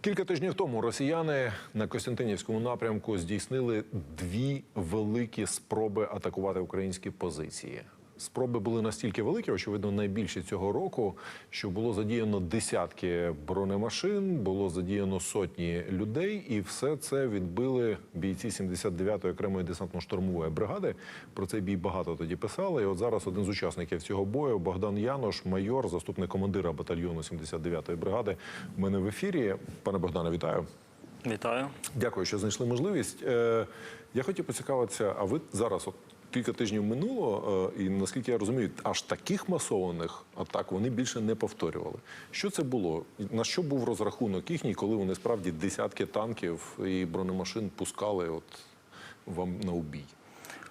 Кілька тижнів тому росіяни на Костянтинівському напрямку здійснили дві великі спроби атакувати українські позиції. Спроби були настільки великі, очевидно, найбільші цього року, що було задіяно десятки бронемашин, було задіяно сотні людей, і все це відбили бійці 79-ї окремої десантно-штурмової бригади. Про цей бій багато тоді писали. І от зараз один з учасників цього бою, Богдан Янош, майор, заступник командира батальйону 79-ї бригади. в мене в ефірі. Пане Богдане, вітаю. Вітаю. Дякую, що знайшли можливість. Е, я хотів поцікавитися, а ви зараз, от кілька тижнів минуло, е, і наскільки я розумію, аж таких масованих атак вони більше не повторювали. Що це було? На що був розрахунок їхній, коли вони справді десятки танків і бронемашин пускали от вам на убій?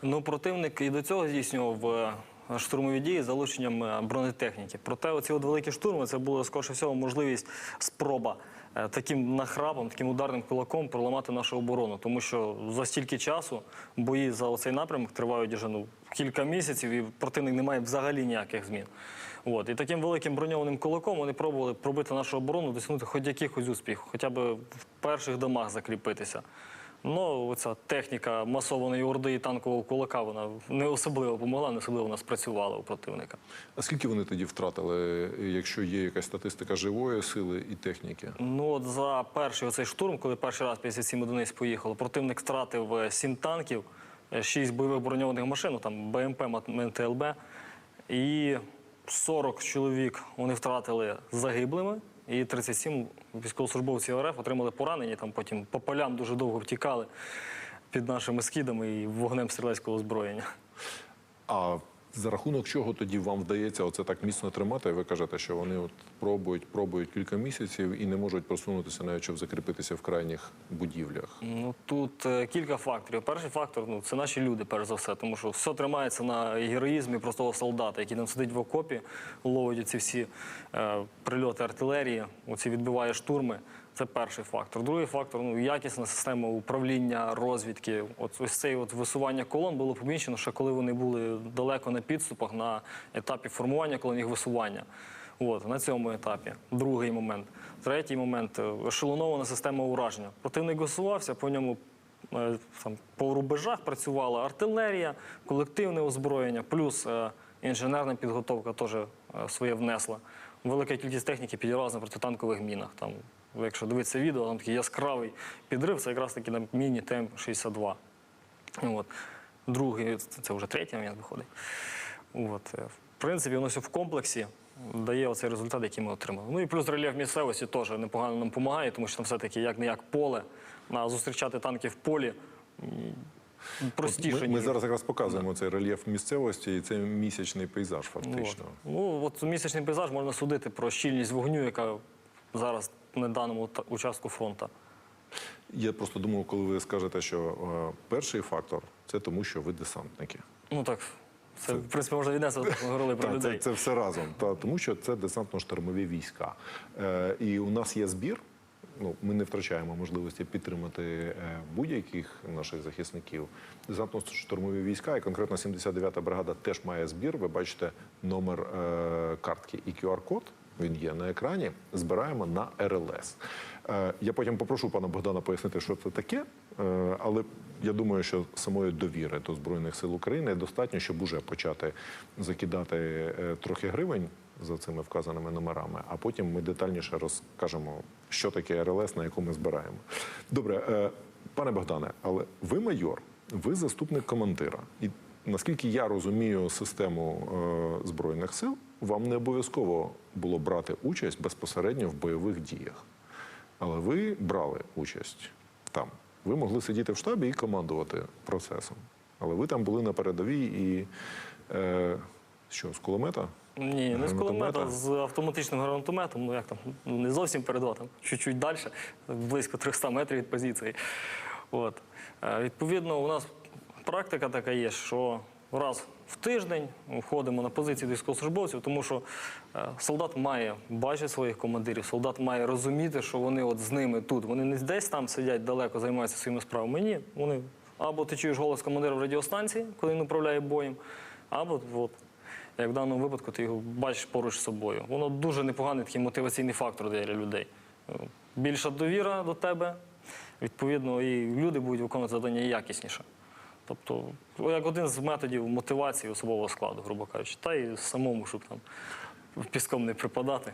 Ну, противник і до цього здійснював е, штурмові дії з залученням е, бронетехніки. Проте оці от великі штурми це була скоріше всього можливість спроба таким нахрапом, таким ударним кулаком проламати нашу оборону. Тому що за стільки часу бої за оцей напрямок тривають вже ну, кілька місяців, і противник не має взагалі ніяких змін. От. І таким великим броньованим кулаком вони пробували пробити нашу оборону, досягнути хоч якихось успіхів, хоча б в перших домах закріпитися. Ну, оця техніка масованої орди і танкового кулака, вона не особливо допомогла, не особливо вона спрацювала у противника. А скільки вони тоді втратили, якщо є якась статистика живої сили і техніки? Ну, от за перший оцей штурм, коли перший раз 57 одиниць поїхало, противник втратив е, 7 танків, 6 бойових броньованих машин, ну, там БМП, МТЛБ, і 40 чоловік вони втратили загиблими, і 37 військовослужбовців РФ отримали поранені, там потім по полям дуже довго втікали під нашими скидами і вогнем стрілецького озброєння. А за рахунок чого тоді вам вдається оце так міцно тримати? Ви кажете, що вони от пробують, пробують кілька місяців і не можуть просунутися, навіть щоб закріпитися в крайніх будівлях. Ну тут е, кілька факторів. Перший фактор ну це наші люди, перш за все, тому що все тримається на героїзмі простого солдата, який там сидить в окопі, ловить ці всі е, прильоти артилерії, оці відбиває штурми. Це перший фактор. Другий фактор ну якісна система управління розвідки. От ось цей от висування колон було помічено, ще коли вони були далеко на підступах на етапі формування колон їх висування. От на цьому етапі. Другий момент. Третій момент е, ешелонована система ураження. Противник висувався, по ньому е, там по рубежах працювала артилерія, колективне озброєння, плюс е, інженерна підготовка теж своє внесла. Велика кількість техніки підірвалася на протитанкових мінах. Там, якщо дивитися відео, там такий яскравий підрив, це якраз таки на міні ТМ-62. От. Другий, це вже третій момент виходить. От. В принципі, воно все в комплексі дає оцей результат, який ми отримали. Ну і плюс рельєф місцевості теж непогано нам допомагає, тому що там все-таки як не як поле. А зустрічати танки в полі простіше. Ми, ми зараз якраз показуємо цей рельєф місцевості, і це місячний пейзаж, фактично. от. Ну, от місячний пейзаж можна судити про щільність вогню, яка зараз на даному та- участку фронту. Я просто думав, коли ви скажете, що е, перший фактор це тому, що ви десантники. Ну так, це, в принципі можна віднести, говорили про Так, людей. це, це все разом. Та, тому що це десантно-штурмові війська. Е, і у нас є збір. Ну, ми не втрачаємо можливості підтримати е, будь-яких наших захисників. Десантно-штурмові війська, і конкретно 79-та бригада теж має збір. Ви бачите номер е, картки і QR-код. Він є на екрані. Збираємо на РЛС. Е, я потім попрошу пана Богдана пояснити, що це таке. Е, але я думаю, що самої довіри до Збройних сил України достатньо, щоб уже почати закидати е, трохи гривень за цими вказаними номерами, а потім ми детальніше розкажемо, що таке РЛС, на яку ми збираємо. Добре, пане Богдане, але ви майор, ви заступник командира. І наскільки я розумію систему Збройних сил, вам не обов'язково було брати участь безпосередньо в бойових діях. Але ви брали участь там. Ви могли сидіти в штабі і командувати процесом. Але ви там були на передовій і е, що, з кулемета? Ні, не з кулемета, з автоматичним гранатометом, ну як там, не зовсім передова, там чуть-чуть далі, близько 300 метрів від позиції. От. Е, Відповідно, у нас практика така є, що раз в тиждень входимо на позиції військовослужбовців, тому що е, солдат має бачити своїх командирів, солдат має розуміти, що вони от з ними тут. Вони не десь там сидять далеко, займаються своїми справами. Ні, вони або ти чуєш голос командира в радіостанції, коли він управляє боєм, або от, як в даному випадку ти його бачиш поруч з собою. Воно дуже непоганий такий мотиваційний фактор для людей. е, більша довіра до тебе, відповідно, і люди будуть виконувати завдання якісніше. Тобто, як один з методів мотивації особового складу, грубо кажучи, та й самому, щоб там піском не припадати.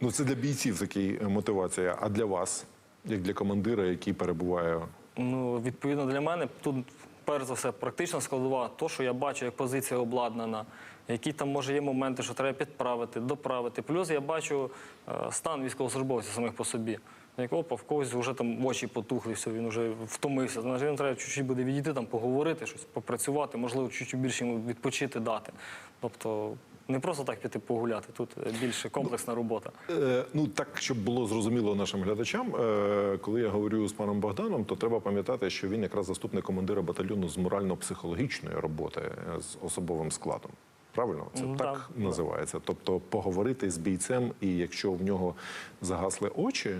Ну це для бійців такий е, мотивація. А для вас, як для командира, який перебуває Ну, відповідно для мене тут перш за все практична складова, то, що я бачу, як позиція обладнана, які там може є моменти, що треба підправити, доправити. Плюс я бачу е, стан військовослужбовців самих по собі. Як опа, в когось вже там очі потухли, все, він вже втомився. Значить, він треба чуть-чуть буде відійти, там поговорити, щось попрацювати, можливо, чуть-чуть більше йому відпочити дати. Тобто не просто так піти погуляти, тут е, більше комплексна робота. Е, Ну так, щоб було зрозуміло нашим глядачам, е, коли я говорю з паном Богданом, то треба пам'ятати, що він якраз заступник командира батальйону з морально-психологічної роботи з особовим складом. Правильно, це Ну, так да. називається. Тобто поговорити з бійцем, і якщо в нього загасли очі,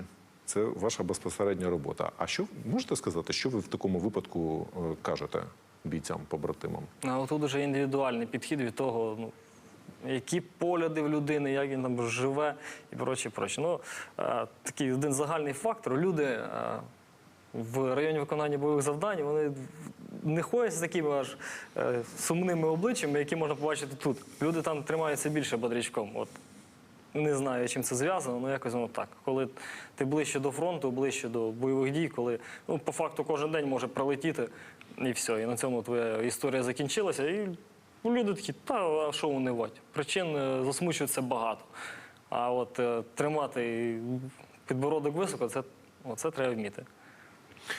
це ваша безпосередня робота. А що можете сказати, що ви в такому випадку е, кажете бійцям, побратимам? А тут дуже індивідуальний підхід від того, ну, які погляди в людини, як він там живе і проче, проче. Ну, е, такий один загальний фактор. Люди е, в районі виконання бойових завдань вони не ходять з такими аж сумними обличчями, які можна побачити тут. Люди там тримаються більше бодрячком. От. Не знаю, чим це зв'язано, але якось воно так. Коли ти ближче до фронту, ближче до бойових дій, коли ну, по факту кожен день може прилетіти, і все. І на цьому твоя історія закінчилася. І ну, люди такі, та а що унивати? Причин е, засмучується багато. А от е, тримати підбородок високо, це, о, це треба вміти.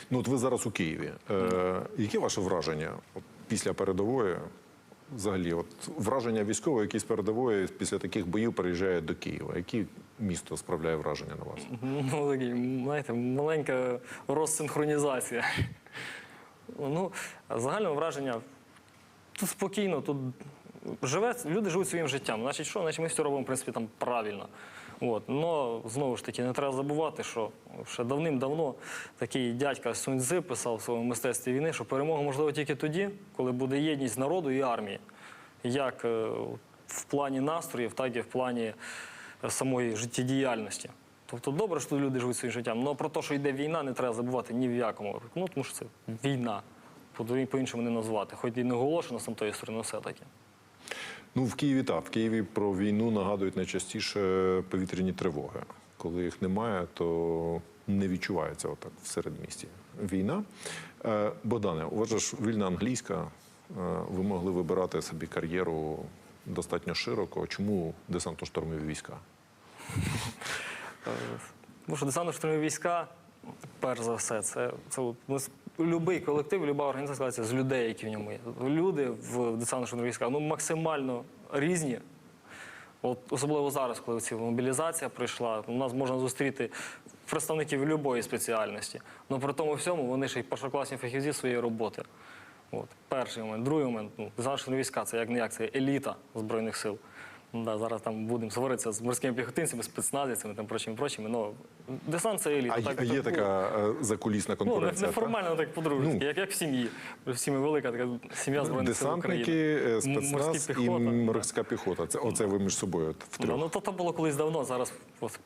Ну, от ви зараз у Києві. Е, яке ваше враження після передової? Взагалі, от враження військового, який з передової після таких боїв переїжджає до Києва. Яке місто справляє враження на вас? Ну, такі, знаєте, маленька розсинхронізація. Ну, загальне враження. Тут спокійно, тут живе, люди живуть своїм життям. Значить, що? Значить, ми все робимо, в принципі, там правильно. От. Но знову ж таки, не треба забувати, що ще давним-давно такий дядька Сунь-Цзи писав в своєму мистецтві війни, що перемога можлива тільки тоді, коли буде єдність народу і армії. Як е, в плані настроїв, так і в плані е, самої життєдіяльності. Тобто добре, що люди живуть своїм життям. але про те, що йде війна, не треба забувати ні в якому. Ну, тому що це війна. По- По-іншому не назвати. Хоч і не оголошено з тої сторони, все-таки. Ну, в Києві так. В Києві про війну нагадують найчастіше повітряні тривоги. Коли їх немає, то не відчувається отак в середмісті. Війна. Е, Богдане, у вас ж вільна англійська. Е, Ви могли вибирати собі кар'єру достатньо широко. Чому десантно-штурмові війська? Тому що десантно-штурмові війська, перш за все, це, це от, ну, любий колектив, люба організація складається з людей, які в ньому є. Люди в десантно-штурмових військах ну, максимально різні. От, особливо зараз, коли ці мобілізація прийшла, у нас можна зустріти представників будь-якої спеціальності. Але при тому всьому вони ще й першокласні фахівці своєї роботи. От, перший момент. Другий момент, ну, десантно війська це як не як, це еліта Збройних сил. Ну, Да, зараз там будемо сваритися з морськими піхотинцями, спецназівцями там прочими, прочими. Ну, десант це еліта. А, так, а є так, така е, закулісна Ну, не- конкуренція? так? неформально так по-дружськи, Ну. як, як в сім'ї. Всі ми велика така сім'я Збройних сил України. Десантники, е, спецназ і морська піхота. Це оце ви між собою втрьох. ну то, то було колись давно, зараз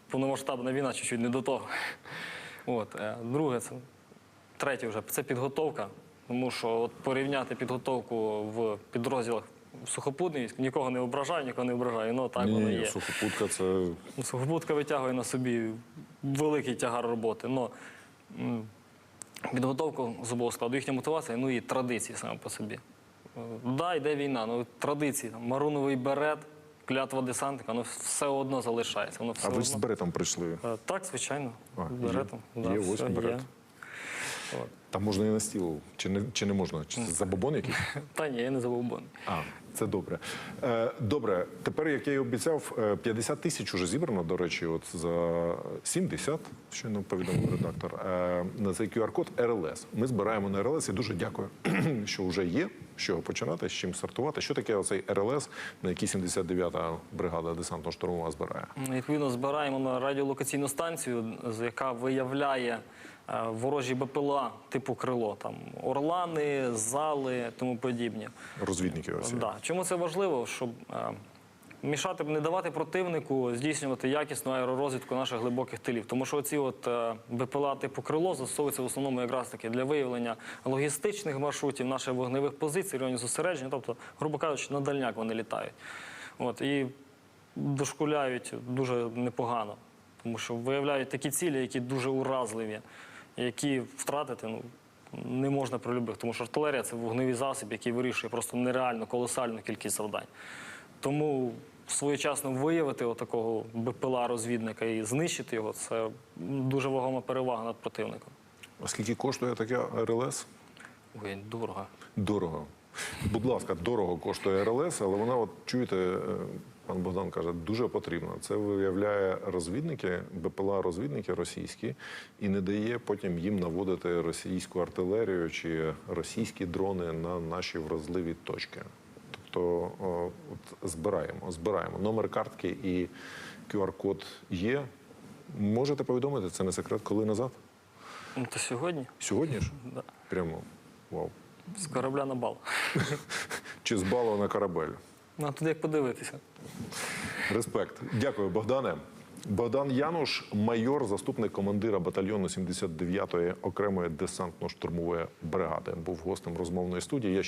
повномасштабна війна чуть-чуть не до того. От, е, друге, це третє вже це підготовка. Тому що от, порівняти підготовку в підрозділах сухопутних військ нікого не ображаю, нікого не ображаю. Ну так воно є. сухопутка це Ну, Сухопутка витягує на собі великий тягар роботи. Но м, підготовка особового складу, їхня мотивація, ну і традиції саме по собі. Да, йде війна, ну традиції, там, маруновий берет, клятва десантника, воно все одно залишається. Воно все а ви ж з беретом прийшли. Е, Так, звичайно, А, з беретом. є. Да, Є, ось берет. є. От. Там можна і на стіл, чи не, чи не можна? Чи це забобон якийсь? Та ні, я не забобон. А, це добре. Е, добре, тепер, як я і обіцяв, е, 50 тисяч уже зібрано, до речі, от за 70, щойно повідомив редактор, е, на цей QR-код РЛС. Ми збираємо на РЛС і дуже дякую, що вже є, з чого починати, з чим стартувати. Що таке оцей РЛС, на який 79-та бригада десантно-штурмова збирає? Відповідно, збираємо на радіолокаційну станцію, яка виявляє е, ворожі БПЛА типу крило, там орлани, зали, тому подібні. Розвідники ось. Да. Чому це важливо? Щоб е, мішати, не давати противнику здійснювати якісну аеророзвідку наших глибоких тилів. Тому що оці от е, БПЛА типу крило застосовуються в основному якраз таки для виявлення логістичних маршрутів, наших вогневих позицій, районів зосередження, тобто, грубо кажучи, на дальняк вони літають. От, і дошкуляють дуже непогано, тому що виявляють такі цілі, які дуже уразливі, які втратити ну, не можна при любих, тому що артилерія це вогневий засіб, який вирішує просто нереально колосальну кількість завдань. Тому своєчасно виявити отакого БПЛА-розвідника і знищити його це дуже вагома перевага над противником. А скільки коштує таке РЛС? Ой, дорого. Дорого. Будь ласка, дорого коштує РЛС, але вона, от чуєте, е, пан Богдан каже, дуже потрібна. Це виявляє розвідники, БПЛА-розвідники російські, і не дає потім їм наводити російську артилерію чи російські дрони на наші вразливі точки. Тобто от збираємо, збираємо. Номер картки і QR-код є. Можете повідомити, це не секрет, коли назад? Ну, то сьогодні Сьогодні ж? Да. Прямо. Вау. з корабля на бал. Чи з балу на корабель? Ну, а туди як подивитися. Респект. Дякую, Богдане. Богдан Януш, майор, заступник командира батальйону 79-ї окремої десантно-штурмової бригади, був гостем розмовної студії.